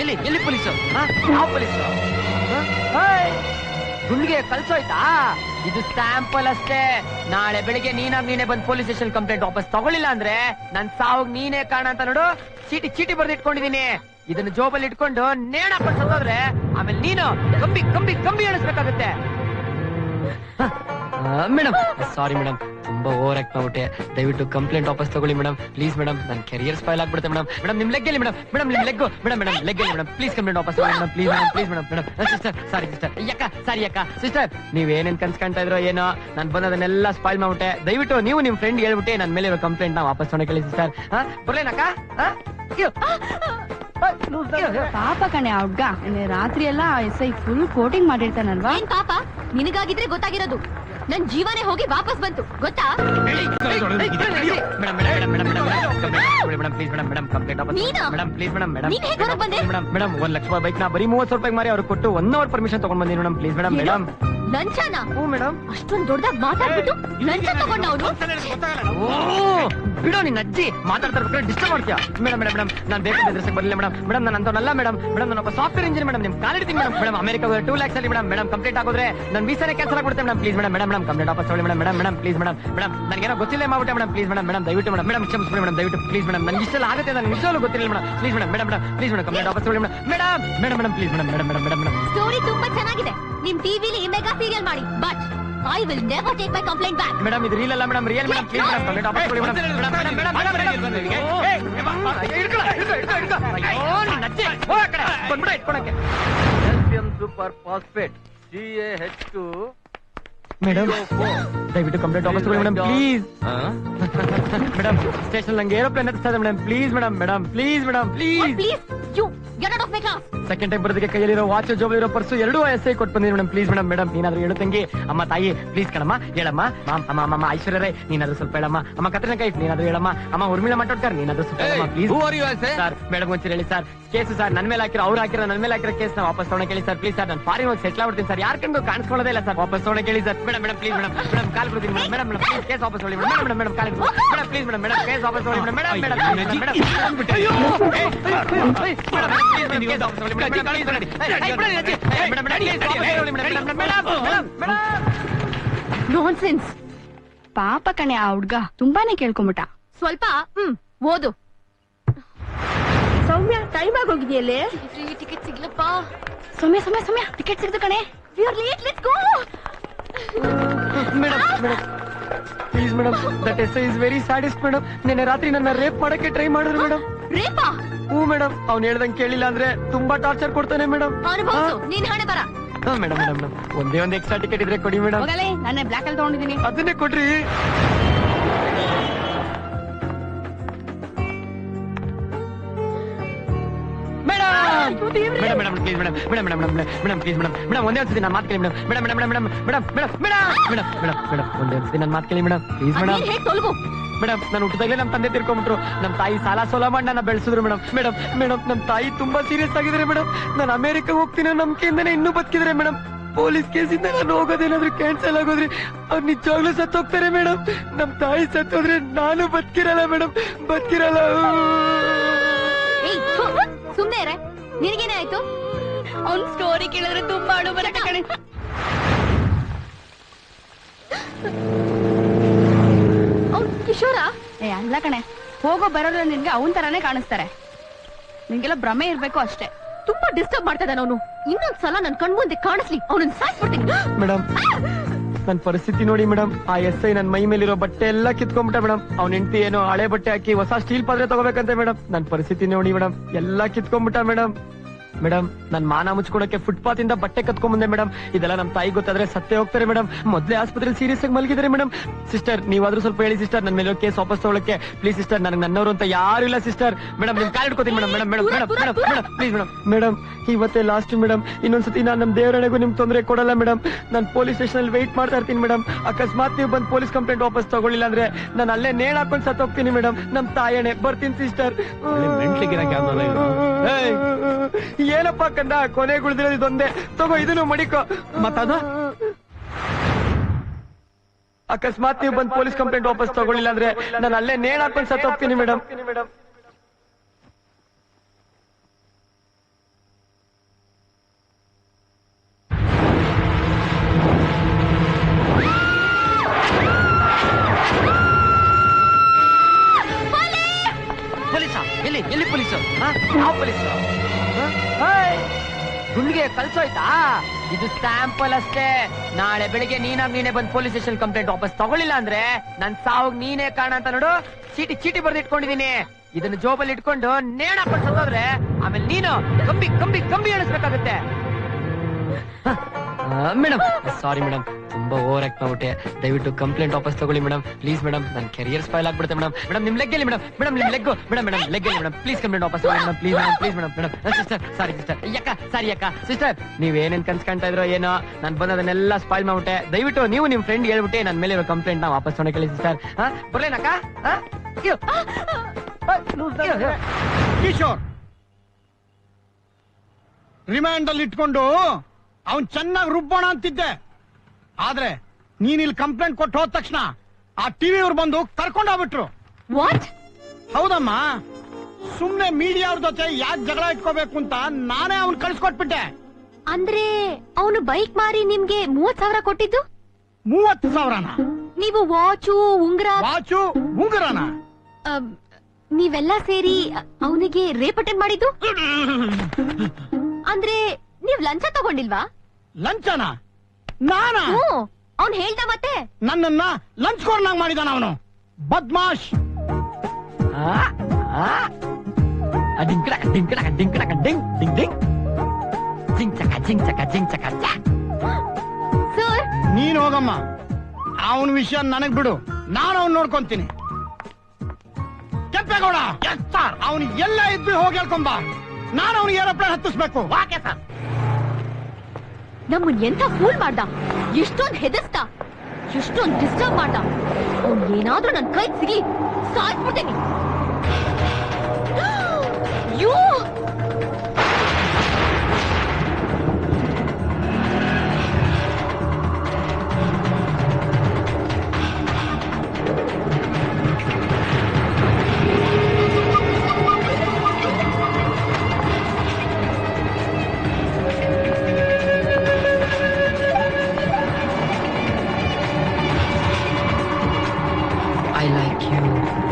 ಎಲ್ಲಿ ಎಲ್ಲಿ ಪೊಲೀಸ್? ಯಾವ ಪೊಲೀಸು? ಗುಂಡಿಗೆ ಇದು ಸ್ಯಾಂಪಲ್ ಅಷ್ಟೇ. ನಾಳೆ ಬೆಳಿಗ್ಗೆ ನೀನಾಗ್ ನೀನೇ ಬಂದು ಪೊಲೀಸ್ ಸ್ಟೇಷನ್ ಕಂಪ್ಲೇಂಟ್ ವಾಪಸ್ ತಗೊಳ್ಳಿಲ್ಲ ಅಂದ್ರೆ ನನ್ ಸಾವು ನೀನೇ ಕಾರಣ ಅಂತ ನೋಡು. ಚೀಟಿ ಚೀಟಿ ಬರ್ದು ಇಟ್ಕೊಂಡಿದೀನಿ ಇದನ್ನ ಜೋಬಲ್ಲಿ ಇಟ್ಕೊಂಡು ನೇಣ ಪಡ್ಸೋದ್ರೆ ಆಮೇಲೆ ನೀನು ಕಂಬಿ ಕಂಬಿ ಕಂಬಿ ಎಣಿಸ್ಬೇಕಾಗುತ್ತೆ. ಮೇಡಮ್ ಸಾರಿ ಮೇಡಮ್ ತುಂಬಾ ಓವರ್ ಆಕ್ಟ್ ಮಾಡ್ಬಿಟ್ಟೆ. ದಯವಿಟ್ಟು ಕಂಪ್ಲೇಂಟ್ ವಾಪಸ್ ತಗೊಳ್ಳಿ ಮೇಡಮ್ ಪ್ಲೀಸ್ ಮೇಡಮ್ ನನ್ನ ಕೆರಿಯರ್ ಸ್ಪೈಲ್ ಆಗ್ಬಿಡುತ್ತೆ ಮೇಡಮ್ ಮೇಡಮ್ ನಿಮ್ ಲೆಗ್ ಎಲ್ಲಿ ಮೇಡಮ್ ಮೇಡಮ್ ನಿಮ್ ಲೆಗ್ ಮೇಡಮ್ ಮೇಡಮ್ ಲೆಗ್ ಎಲ್ಲಿ ಮೇಡಮ್ ಪ್ಲೀಸ್ ಕಂಪ್ಲೇಂಟ್ ವಾಪಸ್ ತಗೊಳ್ಳಿ madam please madam please madam madam sister sorry sister. ಯಾಕ ಸಾರಿ ಅಕ್ಕ. ಸಿಸ್ಟರ್ ನೀವ್ ಏನೇನ್ ಕನ್ಸ್ಕೊಂತ ಇದ್ರೋ ಏನೋ ನಾನು ಬಂದದನ್ನೆಲ್ಲ ಸ್ಪಾಯ್ಲ್ ಮಾಡ್ಬಿಟ್ಟೆ. ದಯವಿಟ್ಟು ನೀವು ನಿಮ್ ಫ್ರೆಂಡ್ ಹೇಳ್ಬಿಟ್ಟೆ ನನ್ನ ಮೇಲೆ ಇರೋ ಕಂಪ್ಲೇಂಟ್ ನಾವು ವಾಪಸ್ ತಗೊಳಕ್ಕೆ ಸಿಸ್ಟರ್. ಬರ್ಲೇನಕ್ಕ? ಪಾಪ ಕಣೆ ಆ ಹುಡ್ಗ. ರಾತ್ರಿ ಎಲ್ಲ ಎಸ್ ಐ ಫುಲ್ ಕೋಟಿಂಗ್ ಮಾಡಿರ್ತಾನಲ್ವಾ? ಏನ್ ಪಾಪ? ನಿನಗಾಗಿದ್ರೆ ಗೊತ್ತಾಗಿರೋದು. ನನ್ ಜೀವನೇ ಹೋಗಿ ವಾಪಸ್ ಬಂತು ಗೊತ್ತಾ? ಒಂದ್ ಲಕ್ಷ ರೂಪಾಯಿ ಬೈಕ್ ನಾ ಬರೀ ಮೂವತ್ತು ರೂಪಾಯಿ ಮಾರಿ ಅವ್ರು ಕೊಟ್ಟು ಒನ್ ಅವರ್ ಪರ್ಮಿಷನ್ ತಗೊಂಡ್ ಬಂದಿ ಮೇಡಮ್ ಪ್ಲೀಸ್ ಮೇಡಮ್ ಮೇಡಮ್. ಲಂಚನ ಹ್ಞೂ ಮೇಡಮ್ ಅಷ್ಟೊಂದು ದೊಡ್ಡದಾಗಿ ಮಾತಾಡ್ಬಿಟ್ಟು ಲಂಚ ತಗೊಂಡ ಅವನು ಓ ಬಿಡೋ ನಿನ್ನ ಅಜ್ಜಿ ಮಾತಾಡ್ತಾ ಇರ್ಬೇಕಾದ್ರೆ ಡಿಸ್ಟರ್ಬ್ ಮಾಡ್ತೀಯ ಮೇಡಮ್ ಮೇಡಮ್ ಮೇಡಮ್ ನಾನು ಬೇರೆ ಎದುರಿಸಕ್ಕೆ ಬರಲಿಲ್ಲ ಮೇಡಮ್ ಮೇಡಮ್ ನಾನು ಅಂತವನಲ್ಲ ಮೇಡಮ್ ಮೇಡಮ್ ನಾನು ಒಬ್ಬ ಸಾಫ್ಟ್ವೇರ್ ಇಂಜಿನಿಯರ್ ಮೇಡಮ್ ನಿಮ್ ಕಾಲಿಡ್ತೀನಿ madam madam America two lakhs ಅಲ್ಲಿ ಮೇಡಮ್ ಮೇಡಮ್ ಕಂಪ್ಲೀಟ್ ಆಗೋದ್ರೆ ನನ್ನ ವೀಸಾನೇ ಕ್ಯಾನ್ಸಲ್ ಆಗ್ಬಿಡುತ್ತೆ madam please madam madam complaint ವಾಪಸ್ ತಗೊಳ್ಳಿ madam madam madam please madam madam ನನಗೇನೋ ಗೊತ್ತಿಲ್ಲ ಮಾಡ್ಬಿಟ್ಟೆ ಮೇಡಮ್ ಪ್ಲೀಸ್ ಮೇಡಮ್ ಮೇಡಮ್ ದಯವಿಟ್ಟು ಮೇಡಮ್ ಮೇಡಮ್ ಕ್ಷಮಿಸ್ಬಿಡಿ ಮೇಡಮ್ ದಯವಿಟ್ಟು ಪ್ಲೀಸ್ ಮೇಡಮ್ ನನಗೆ ಇಷ್ಟೆಲ್ಲ ಆಗುತ್ತೆ ನನಗೆ ನಿಜವಾಗ್ಲೂ ಗೊತ್ತಿಲ್ಲ madam please madam madam madam please madam complaint ವಾಪಸ್ ತಗೊಳ್ಳಿ madam madam madam madam please madam madam madam madam madam story ತುಂಬಾ ಚೆನ್ನಾಗಿದೆ ನಿಮ್ ಟಿವಿಲಿ ಮೆಗಾ ಸೀರಿಯಲ್ ಮಾಡಿ but I will never take my complaint back madam ಇದು ರೀಲ್ ಅಲ್ಲ madam real madam please madam complaint off ಕೊಡಿ madam madam madam madam madam ಬಂದ್ಬಿಡ ಇಟ್ಕೊಳಕ್ಕೆ calcium super phosphate C H two madam ದಯವಿಟ್ಟು complaint ವಾಪಸ್ ತಗೊಳ್ಳಿ madam please madam station ನಂಗೆ aeroplane ಹತ್ತಿಸ್ತಾ ಇದೆ madam please madam madam please madam please please get out of my class second time ಬರೋದಕ್ಕೆ ಕೈಯಲ್ಲಿರೋ watch ಜೋಬಲಿರೋ purse ಎರಡೂ ಎಸ್ ಐ ಕೊಟ್ಟು ಬಂದಿದ್ದೀನಿ ಮೇಡಮ್ ಪ್ಲೀಸ್ ಮೇಡಮ್ ಮೇಡಮ್ ನೀನಾದ್ರೂ ಹೇಳು ತಂಗಿ ಅಮ್ಮ ತಾಯಿ ಪ್ಲೀಸ್ ಕಣಮ್ಮ ಹೇಳಮ್ಮ ಮಾಮ್ ಅಮ್ಮ ಅಮ್ಮ ಐಶ್ವರ್ಯ ರೈ ನೀನಾದ್ರೂ ಸ್ವಲ್ಪ ಹೇಳಮ್ಮ ಅಮ್ಮ ಕತ್ರಿನ ಕೈ ನೀನಾದ್ರೂ ಹೇಳಮ್ಮ ಅಮ್ಮ ಉರ್ಮಿಳಾ ಮಟ್ಟೋಡ್ಕರ್ ನೀನಾದ್ರೂ ಸ್ವಲ್ಪ ಹೇಳಮ್ಮ ಪ್ಲೀಸ್ ಸರ್ ಮೇಡಮ್ ಒಂಚೂರು ಹೇಳಿ ಸರ್ ಕೇಸ್ ಸರ್ ನನ್ನ ಮೇಲೆ ಹಾಕಿರೋ ಅವ್ರು ಹಾಕಿರೋ ನನ್ನ ಮೇಲೆ ಹಾಕಿರೋ ಕೇಸ್ನ ವಾಪಸ್ ತಗೊಳಕ್ ಕೇಳಿ ಸರ್ ಪ್ಲೀಸ್ ಸರ್ ನಾನು ಫಾರಿನ್ ಹೋಗಿ ಸೆಟ್ಲ್ ಆಗ್ಬಿಡ್ತೀನಿ ಸರ್ ಯಾರ ಕಂಡು ಕಾಣಿಸ್ಕೊಳ್ಳೋದೇ ಇಲ್ಲ ಸರ್ ವಾಪಸ್ ತಗೊಳಕ್ ಕೇಳಿ sir madam madam please madam madam call ಬಿಡ್ತೀನಿ ಮೇಡಮ್ ಮೇಡಮ್ ಪ್ಲೀಸ್ ಕೇಸ್ ವಾಪಸ್ ತಗೊಳ್ಳಿ madam madam madam call madam please madam madam case ವಾಪಸ್ ತಗೊಳ್ಳಿ madam madam madam madam sense ಪಾಪ ಕಣೆ ಆ ಹುಡ್ಗ ತುಂಬಾನೇ ಕೇಳ್ಕೊಂಬಿಟ್ಟ ಸ್ವಲ್ಪ ಹ್ಮ್ ಓದು ಸೌಮ್ಯ ಟೈಮ್ ಆಗೋಗಿದೆಯಲ್ಲೇ ಟಿಕೆಟ್ ಸಿಗ್ಲಪ್ಪ ಸೌಮ್ಯ ಸೌಮ್ಯ ಸೌಮ್ಯ ಟಿಕೆಟ್ ಸಿಗ್ದು ಕಣೆ we are late let's go madam madam please madam that is is very sadist madam ನಿನ್ನೆ ರಾತ್ರಿ ನನ್ನ ರೇಪ್ ಮಾಡಕ್ಕೆ ಟ್ರೈ ಮಾಡಿದ್ರು ಮೇಡಮ್ ರೇಪಾ? ಹ್ಞೂ ಮೇಡಮ್ ಅವ್ನು ಹೇಳ್ದಂಗೆ ಕೇಳಿಲ್ಲ ಅಂದ್ರೆ ತುಂಬಾ ಟಾರ್ಚರ್ ಕೊಡ್ತಾನೆ ಮೇಡಮ್. ಅನುಭವಿಸು ನೀನ್ ಹಣೆ ಬರ ಮೇಡಮ್ ಮೇಡಮ್ ಮೇಡಮ್. ಒಂದೇ ಒಂದು ಎಕ್ಸ್ಟ್ರಾ ಟಿಕೆಟ್ ಇದ್ರೆ ಕೊಡಿ ಮೇಡಮ್. ಹೋಗಲೇ ನಾನೇ ಬ್ಲಾಕ್ ಅಲ್ಲಿ ತಗೊಂಡಿದ್ದೀನಿ. ಅದನ್ನೇ ಕೊಡ್ರಿ. Madam madam please madam madam madam madam madam please madam madam ಒಂದೇ ಒಂದ್ಸತಿ ನಾನು ಮಾತು ಕೇಳಿ madam madam madam madam madam madam madam madam madam ಒಂದೇ ಒಂದ್ಸತಿ ಮೇಡಮ್ ಪ್ಲೀಸ್ ಮೇಡಮ್ ತೊಲಗು ಮೇಡಮ್ ನಾನು ಹುಟ್ಟಿದಾಗಲೇ ನಮ್ಮ ತಂದೆ ತಿರ್ಕೊಂಡ್ಬಿಟ್ರು ನಮ್ಮ ತಾಯಿ ಸಾಲ ಸೋಲ ಮಾಡಿ ಬೆಳೆಸಿದ್ರು ಮೇಡಮ್ ಮೇಡಮ್ ಮೇಡಮ್ ನಮ್ಮ ತಾಯಿ ತುಂಬಾ ಸೀರಿಯಸ್ ಆಗಿದ್ರೆ ಮೇಡಮ್ ನಾನು ಅಮೆರಿಕ ಹೋಗ್ತೀನಿ ನಂಬಿಕೆಯಿಂದನೇ ಇನ್ನೂ ಬದುಕಿದ್ರೆ ಮೇಡಮ್ ಪೊಲೀಸ್ ಕೇಸಿಂದ ನಾನು ಹೋಗೋದೇನಾದ್ರೂ ಕ್ಯಾನ್ಸಲ್ ಆಗೋದ್ರಿ ಅವ್ರು ನಿಜವಾಗ್ಲೂ ಸತ್ತೋಗ್ತಾರೆ ಮೇಡಮ್ ನಮ್ಮ ತಾಯಿ ಸತ್ತೋದ್ರೆ ನಾನು ಬದುಕಿರಲ್ಲ ಮೇಡಮ್ ಬದುಕಿರಲ್ಲ ನಿನಗೇನೆ ಆಯ್ತು ಅವ್ನ್ ಸ್ಟೋರಿ ಕೇಳಿದ್ರೆ ತುಂಬಾ ಅಳು ಬರುತ್ತೆ ಕಣೆ. ಅವ್ನ್ ಕಿಶೋರ? ಏ ಅಲ್ಲ ಕಣೆ. ಹೋಗೋ ಬರೋಲ್ಲ ನಿನ್ಗೆ ಅವನ್ ತರಾನೇ ಕಾಣಿಸ್ತಾರೆ. ನಿನ್ಗೆಲ್ಲ ಭ್ರಮೆ ಇರ್ಬೇಕು ಅಷ್ಟೇ. ತುಂಬಾ ಡಿಸ್ಟರ್ಬ್ ಮಾಡ್ತಾ ಇದ್ದಾನೆ ಅವನು. ಇನ್ನೊಂದ್ಸಲ ನನ್ ಕಣ್ಮುಂದೆ ಕಾಣಿಸ್ಲಿ ಅವನನ್ನ ಸಾಯಿಸ್ಬಿಡ್ತೀನಿ. ಮೇಡಮ್ ನನ್ನ ಪರಿಸ್ಥಿತಿ ನೋಡಿ ಮೇಡಮ್. ಆ ಎಸ್ ಐ ನನ್ನ ಮೈ ಮೇಲಿರೋ ಬಟ್ಟೆ ಎಲ್ಲ ಕಿತ್ಕೊಂಡ್ಬಿಟ್ಟ ಮೇಡಮ್. ಅವ್ನ ಹೆಂಡತಿ ಏನೋ ಹಳೆ ಬಟ್ಟೆ ಹಾಕಿ ಹೊಸ ಸ್ಟೀಲ್ ಪಾತ್ರೆ ತಗೋಬೇಕಂತೆ ಮೇಡಮ್. ನನ್ನ ಪರಿಸ್ಥಿತಿ ನೋಡಿ ಮೇಡಮ್. ಎಲ್ಲ ಕಿತ್ಕೊಂಡ್ಬಿಟ್ಟ ಮೇಡಮ್. ಮೇಡಮ್, ನನ್ ಮಾನ ಮುಚ್ಕೊಡಕ್ಕೆ ಫುಟ್ಪಾತ್ ಇಂದ ಬಟ್ಟೆ ಕತ್ಕೊಂಡ್ ಬಂದೆ ಮೇಡಮ್. ಇದೆಲ್ಲ ನಮ್ ತಾಯಿ ಗೊತ್ತಾದ್ರೆ ಸತ್ತೇ ಹೋಗ್ತಾರೆ ಮೇಡಮ್. ಮೊದ್ಲೇ ಆಸ್ಪತ್ರೆಯಲ್ಲಿ ಸೀರಿಯಸ್ ಆಗಿ ಮಲಗಿದ್ದಾರೆ ಮೇಡಮ್. ಸಿಸ್ಟರ್ ನೀವಾದ್ರೂ ಸ್ವಲ್ಪ ಹೇಳಿ ಸಿಸ್ಟರ್ ನನ್ನ ಮೇಲೆ ಕೇಸ್ ವಾಪಸ್ ತಗೊಳಕ್ಕೆ. ಪ್ಲೀಸ್ ಸಿಸ್ಟರ್ ನನಗೆ ನನ್ನವರು ಅಂತ ಯಾರು ಇಲ್ಲ ಸಿಸ್ಟರ್ ಮೇಡಮ್ ನಿಮ್ ಕಾಲ್ madam madam madam madam madam please madam madam. ಇವತ್ತೇ ಲಾಸ್ಟ್ ಮೇಡಮ್. ಇನ್ನೊಂದ್ಸತಿ ನಾನು ನಮ್ ದೇವರಣೆಗೂ ನಿಮ್ ತೊಂದರೆ ಕೊಡಲ್ಲ ಮೇಡಮ್. ನಾನು ಪೊಲೀಸ್ ಸ್ಟೇಷನ್ ಅಲ್ಲಿ ವೇಟ್ ಮಾಡ್ತಾ ಇರ್ತೀನಿ ಮೇಡಮ್. ಅಕಸ್ಮಾತ್ ನೀವು ಬಂದು ಪೊಲೀಸ್ ಕಂಪ್ಲೇಂಟ್ ವಾಪಸ್ ತಗೊಳ್ಳಿಲ್ಲ ಅಂದ್ರೆ ನಾನು ಅಲ್ಲೇ ನೇಣ್ ಹಾಕೊಂಡು ಸತ್ತೋಗ್ತೀನಿ ಮೇಡಮ್. ನಮ್ ತಾಯಣೆ, ಬರ್ತೀನಿ ಸಿಸ್ಟರ್. ಏನಪ್ಪ ಕಂಡ? ಕೊನೆ ಉಳಿದಿರೋದು ಇದೊಂದೇ. ತಗೋ, ಇದನ್ನು ಮಡಿಕೋ. ಮತ್ತದ? ಅಕಸ್ಮಾತ್ ನೀವು ಬಂದು ಪೊಲೀಸ್ ಕಂಪ್ಲೇಂಟ್ ವಾಪಸ್ ತಗೊಳ್ಳಿಲ್ಲ ಅಂದ್ರೆ ನಾನು ಅಲ್ಲೇ ನೇಣ್ ಹಾಕೊಂಡು ಸತ್ತೋಗ್ತೀನಿ ಮೇಡಮ್ ಕಳ್ಸೋಯ್ತಾ ಇದು ಸ್ಯಾಂಪಲ್ ಅಷ್ಟೇ. ನಾಳೆ ಬೆಳಿಗ್ಗೆ ನೀನಾಗ್ ನೀನೆ ಬಂದ್ ಪೊಲೀಸ್ ಸ್ಟೇಷನ್ ಕಂಪ್ಲೇಂಟ್ ವಾಪಸ್ ತಗೊಳ್ಳಿಲ್ಲ ಅಂದ್ರೆ ನನ್ ಸಾವು ನೀನೇ ಕಾಣ ಅಂತ ನೋಡು. ಚೀಟಿ ಚೀಟಿ ಬರ್ದು ಇಟ್ಕೊಂಡಿದೀನಿ. ಇದನ್ನ ಜೋಬಲ್ಲಿ ಇಟ್ಕೊಂಡು ನೇಣ ಪಡ್ಸೋದ್ರೆ ಆಮೇಲೆ ನೀನು ಕಂಬಿ ಕಂಬಿ ಕಂಬಿ ಎಣಿಸ್ಬೇಕಾಗುತ್ತೆ. ಮೇಡಮ್, ಸಾರಿ ಮೇಡಮ್, ತುಂಬಾ ಓವರ್ ಆಕ್ಟ್ ಮಾಡ್ಬಿಟ್ಟೆ. ದಯವಿಟ್ಟು ಕಂಪ್ಲೇಂಟ್ ವಾಪಸ್ ತಗೊಳ್ಳಿ ಮೇಡಮ್. ಪ್ಲೀಸ್ ಮೇಡಮ್, ನನ್ನ ಕೆರಿಯರ್ ಸ್ಪೈಲ್ ಆಗ್ಬಿಡುತ್ತೆ ಮೇಡಮ್. ಮೇಡಮ್, ನಿಮ್ ಲೆಗ್ ಮೇಡಮ್. ಮೇಡಮ್, ನಿಮ್ leg madam madam leg madam. Please complaint ವಾಪಸ್ madam. Please madam please madam. Madam sister, sorry sister. ಅಯ್ಯಕ್ಕ sorry ಅಕ್ಕ ಸಿಸ್ಟರ್, ನೀವ್ ಏನೇನ್ ಕನ್ಸ್ಕೊಂತ ಇದ್ರೋ ಏನೋ, ನಾನು ಬಂದದನ್ನೆಲ್ಲ ಸ್ಪಾಯ್ಲ್ ಮಾಡ್ಬಿಟ್ಟೆ. ದಯವಿಟ್ಟು ನೀವು ನಿಮ್ ಫ್ರೆಂಡ್ ಹೇಳ್ಬಿಟ್ಟೆ ನನ್ನ ಮೇಲೆ ಇರೋ ಕಂಪ್ಲೇಂಟ್ ನಾ ವಾಪಸ್ ತೊಗೊಂಡು ಕೇಳಿ ಸಿಸ್ಟರ್. ಬರ್ಲೇನಕ್ಕ. ಕಿಶೋರ್ ರಿಮ್ಯಾಂಡ್ ಅಲ್ಲಿ ಇಟ್ಕೊಂಡು ಅವನ್ ಚೆನ್ನಾಗಿ ರುಬ್ಬೋಣ ಅಂತಿದ್ದೆ. ಆದ್ರೆ ನೀನ್ ಇಲ್ಲಿ ಕಂಪ್ಲೇಂಟ್ ಕೊಟ್ಟು ಹೋದ ತಕ್ಷಣ ಆ ಟಿವಿ ಅವ್ರು ಬಂದು ಕರ್ಕೊಂಡೋಗ್ಬಿಟ್ರು. ವಾಟ್ ಹೌದಮ್ಮ ಸುಮ್ನೆ ಮೀಡಿಯಾ ಅವ್ರ ಜೊತೆ ಯಾಕೆ ಜಗಳ ಇಟ್ಕೋಬೇಕು ಅಂತ ನಾನೇ ಅವ್ನ್ ಕಳ್ಸಿಕೊಟ್ಬಿಟ್ಟೆ. ಅಂದ್ರೆ ಅವನು ಬೈಕ್ ಮಾರಿ ನಿಮ್ಗೆ ಮೂವತ್ ಸಾವಿರ ಕೊಟ್ಟಿದ್ದು? ಮೂವತ್ತು ಸಾವಿರನ? ನೀವು ವಾಚು ಉಂಗ್ರ? ವಾಚು ಉಂಗುರನ? ಅಮ್, ನೀವೆಲ್ಲ ಸೇರಿ ಅವನಿಗೆ ರೇಪಟೆ ಅಟೆಂಡ್ ಮಾಡಿದ್ದು? ಅಂದ್ರೆ ನೀವ್ ಲಂಚ ತಗೊಂಡಿಲ್ವಾ? ಲಂಚನ? ನಾನ? ಹ್ಞೂ ಅವ್ನ್ ಹೇಳ್ದ ಮತ್ತೆ? ನನ್ನನ್ನ ಲಂಚ್ ಕೋರ್ನಾಗ್ ಮಾಡಿದಾನ ಅವನು. ಬದ್ಮಾಶ್. ಆ, ಆ. ಡಿಂಗ್ ಕಡಕ, ಡಿಂಗ್ ಕಡಕ, ಡಿಂಗ್ ಕಡಕ, ಡಿಂಗ್, ಡಿಂಗ್, ಡಿಂಗ್. ಜಿಂಗ್ ಚಕ, ಜಿಂಗ್ ಚಕ, ಜಿಂಗ್ ಚಕ, ಚ. ಸರ್. ನೀನ್ ಹೋಗಮ್ಮ. ಅವನ ವಿಷಯ ನನಗ್ ಬಿಡು. ನಾನು ಅವ್ನ್ ನೋಡ್ಕೊಂತೀನಿ. ಕೆಂಪೇಗೌಡ. ಅವನು ಎಲ್ಲ ಇದ್ದು ಹೋಗಿ ಹೇಳ್ಕೊಂಬ. ನಾನು ಅವನಿಗೆ ಏರೋಪ್ಲೇನ್ ಹತ್ತಿಸ್ಬೇಕು. ನಮ್ಮನ್ ಎಂತ ಫೂಲ್ ಮಾಡ್ದ? ಎಷ್ಟೊಂದ್ ಹೆದರ್ಸ್ತ ಎಷ್ಟೊಂದ್ ಡಿಸ್ಟರ್ಬ್ ಮಾಡ್ದ? ಅವ್ನ್ ಏನಾದ್ರೂ ನನ್ ಕೈ ಸಿಗಿ ಸಾಯ್ಬಿಡ್ತೇನೆ. ಯೋ Thank you.